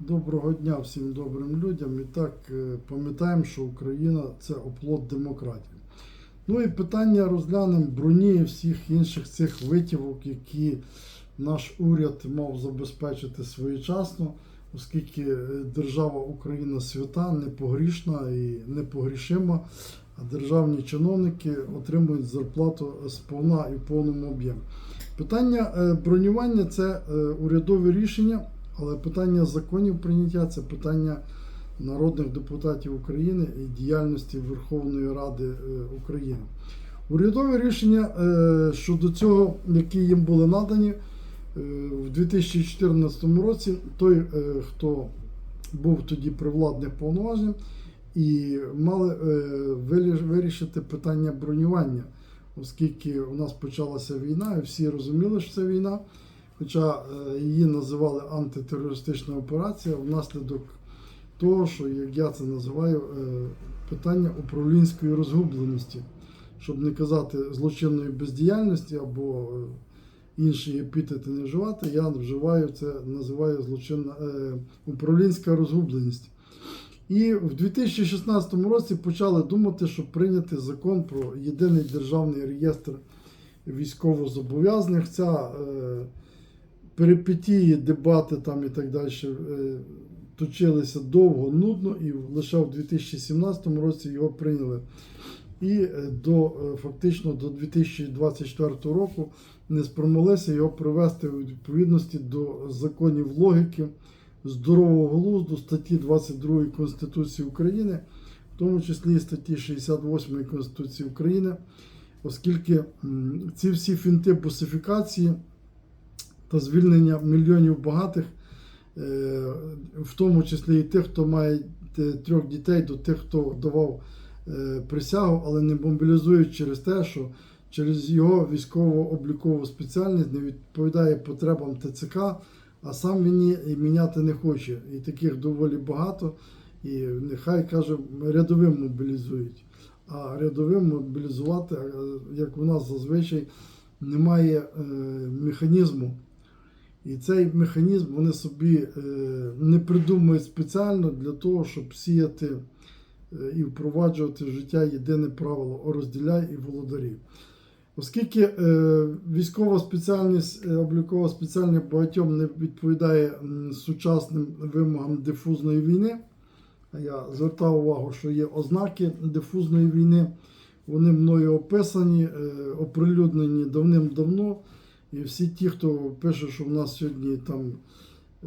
Доброго дня всім добрим людям. І так е, пам'ятаємо, що Україна це оплот демократії. Ну і питання розглянемо броні і всіх інших цих витівок, які наш уряд мав забезпечити своєчасно, оскільки е, держава Україна свята, непогрішна і непогрішима, а державні чиновники отримують зарплату сповна і в повному об'ємі. Питання е, бронювання це урядове рішення. Але питання законів прийняття це питання народних депутатів України і діяльності Верховної Ради е, України. Урядові рішення е, щодо цього, які їм були надані е, в 2014 році, той, хто був тоді при владних повноважень, і мали вирішити питання бронювання, оскільки у нас почалася війна, і всі розуміли, що це війна. Хоча е, її називали антитерористична операція внаслідок того, що, як я це називаю, е, питання управлінської розгубленості, щоб не казати злочинної бездіяльності або е, інші епітети не вживати, я вживаю це, називаю злочинна управлінська розгубленість. І в 2016 році почали думати, щоб прийняти закон про єдиний державний реєстр військовозобов'язаних. Ця перипетії, дебати там і так далі е, точилися довго, нудно, і лише в 2017 році його прийняли. І е, до, е, фактично до 2024 року не спромоглися його привести у відповідності до законів логіки, здорового глузду статті 22 Конституції України, в тому числі і статті 68 Конституції України, оскільки ці всі фінти босифікації звільнення мільйонів багатих, е, в тому числі і тих, хто має е, трьох дітей, до тих, хто давав е, присягу, але не мобілізують через те, що через його військово-облікову спеціальність не відповідає потребам ТЦК, а сам він міняти не хоче. І таких доволі багато. І нехай каже, рядовим мобілізують. А рядовим мобілізувати, як у нас зазвичай, немає механізму. І цей механізм вони собі е, не придумують спеціально для того, щоб сіяти е, і впроваджувати в життя єдине правило розділяй і володарів. Оскільки е, військова спеціальність, облікова спеціальність багатьом не відповідає сучасним вимогам дифузної війни, я звертав увагу, що є ознаки дифузної війни, вони мною описані, оприлюднені давним-давно. І всі ті, хто пише, що в нас сьогодні там е,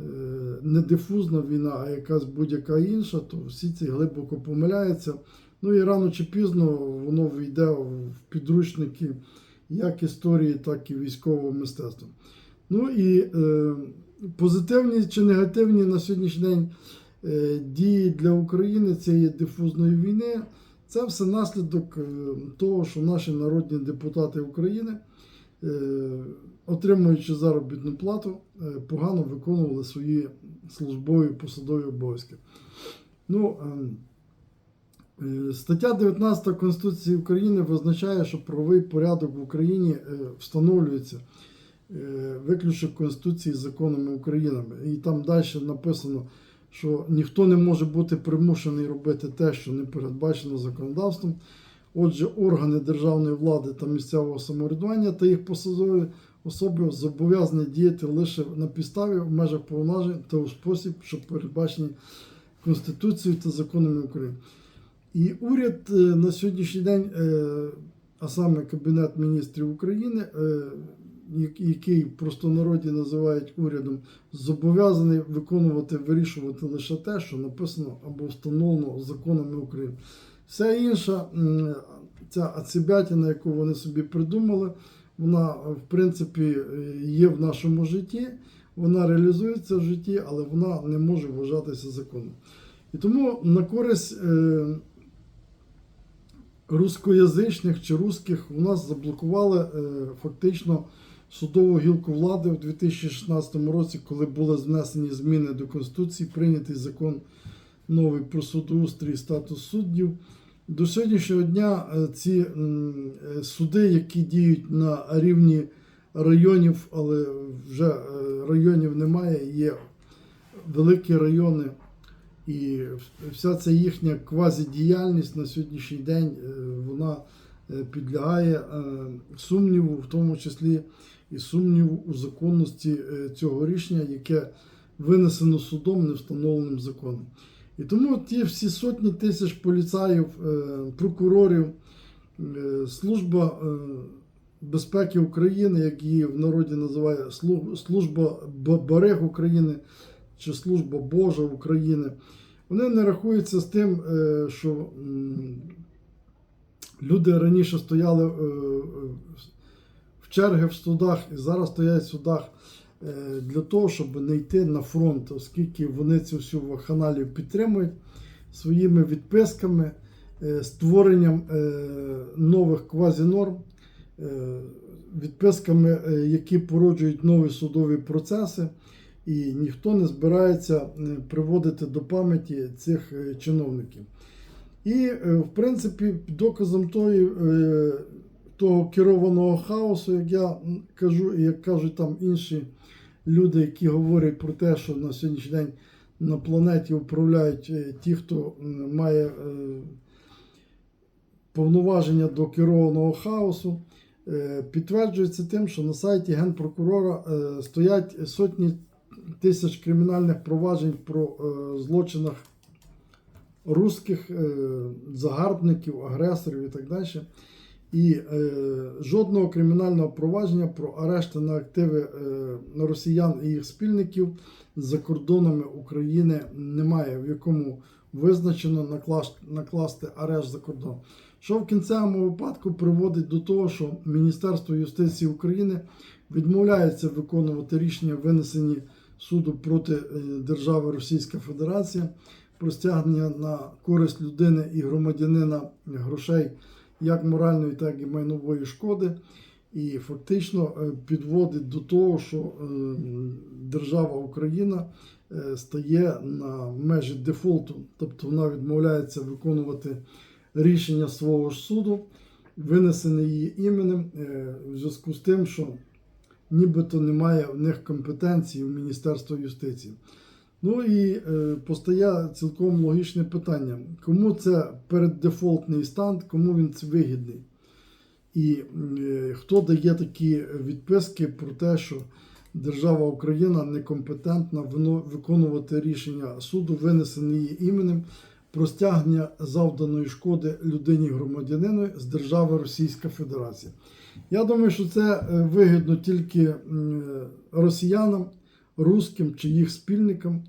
не дифузна війна, а якась будь-яка інша, то всі ці глибоко помиляються. Ну і рано чи пізно воно війде в підручники як історії, так і військового мистецтва. Ну і е, позитивні чи негативні на сьогоднішній день е, дії для України цієї дифузної війни. Це все наслідок е, того, що наші народні депутати України, отримуючи заробітну плату, е, погано виконували свої службові посадові обов'язки. Ну, е, е, стаття 19 Конституції України визначає, що правовий порядок в Україні е, встановлюється е, виключно Конституції з законами України. І там далі написано, що ніхто не може бути примушений робити те, що не передбачено законодавством. Отже, органи державної влади та місцевого самоврядування та їх посадові особи зобов'язані діяти лише на підставі в межах повноважень та у спосіб, що передбачені Конституцією та законами України. І уряд е, на сьогоднішній день, е, а саме Кабінет міністрів України, е, який в простонароді називають урядом, зобов'язаний виконувати, вирішувати лише те, що написано або встановлено законами України. Вся інша ця ацибятіна, яку вони собі придумали, вона в принципі є в нашому житті, вона реалізується в житті, але вона не може вважатися законом. І тому на користь е, рускоязичних чи русських у нас заблокували е, фактично судову гілку влади в 2016 році, коли були внесені зміни до Конституції, прийнятий закон новий про судоустрій і статус суддів. До сьогоднішнього дня е, ці е, суди, які діють на рівні районів, але вже е, районів немає, є великі райони і вся ця їхня квазідіяльність на сьогоднішній день вона підлягає сумніву, в тому числі і сумніву у законності цього рішення, яке винесено судом, не встановленим законом. І тому ті всі сотні тисяч поліцаїв, е, прокурорів, е, служба е, безпеки України, як її в народі називає служба берег України чи служба Божа України, вони не рахуються з тим, що люди раніше стояли в черги в судах і зараз стоять в судах для того, щоб не йти на фронт, оскільки вони цю всю вакханалію підтримують своїми відписками, е, створенням е, нових квазінорм, е, відписками, е, які породжують нові судові процеси, і ніхто не збирається е, приводити до пам'яті цих е, чиновників. І, е, в принципі, доказом тої, е, того керованого хаосу, як я кажу, і як кажуть там інші люди, які говорять про те, що на сьогоднішній день на планеті управляють е, ті, хто має е, повноваження до керованого хаосу, е, підтверджується тим, що на сайті Генпрокурора стоять сотні тисяч кримінальних проваджень про злочинах русських загарбників, агресорів і так далі. І е, жодного кримінального провадження про арешти на активи е, росіян і їх спільників за кордонами України немає, в якому визначено накласти, накласти арешт за кордон. Що в кінцевому випадку приводить до того, що Міністерство юстиції України відмовляється виконувати рішення, винесені суду проти е, держави Російська Федерація про стягнення на користь людини і громадянина грошей як моральної, так і майнової шкоди. І фактично е, підводить до того, що е, держава Україна е, стає на межі дефолту, тобто вона відмовляється виконувати рішення свого ж суду, винесене її іменем, в зв'язку з тим, що нібито немає в них компетенції у Міністерства юстиції. Ну і е, постає цілком логічне питання: кому це переддефолтний стан, кому він це вигідний? І е, хто дає такі відписки про те, що держава Україна некомпетентна виконувати рішення суду, винесені її іменем про стягнення завданої шкоди людині громадянину з держави Російська Федерація. Я думаю, що це е, вигідно тільки росіянам, русським чи їх спільникам.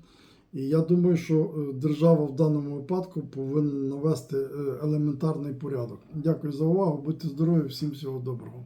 І я думаю, що е, держава в даному випадку повинна навести е, елементарний порядок. Дякую за увагу. Будьте здорові, всім всього доброго.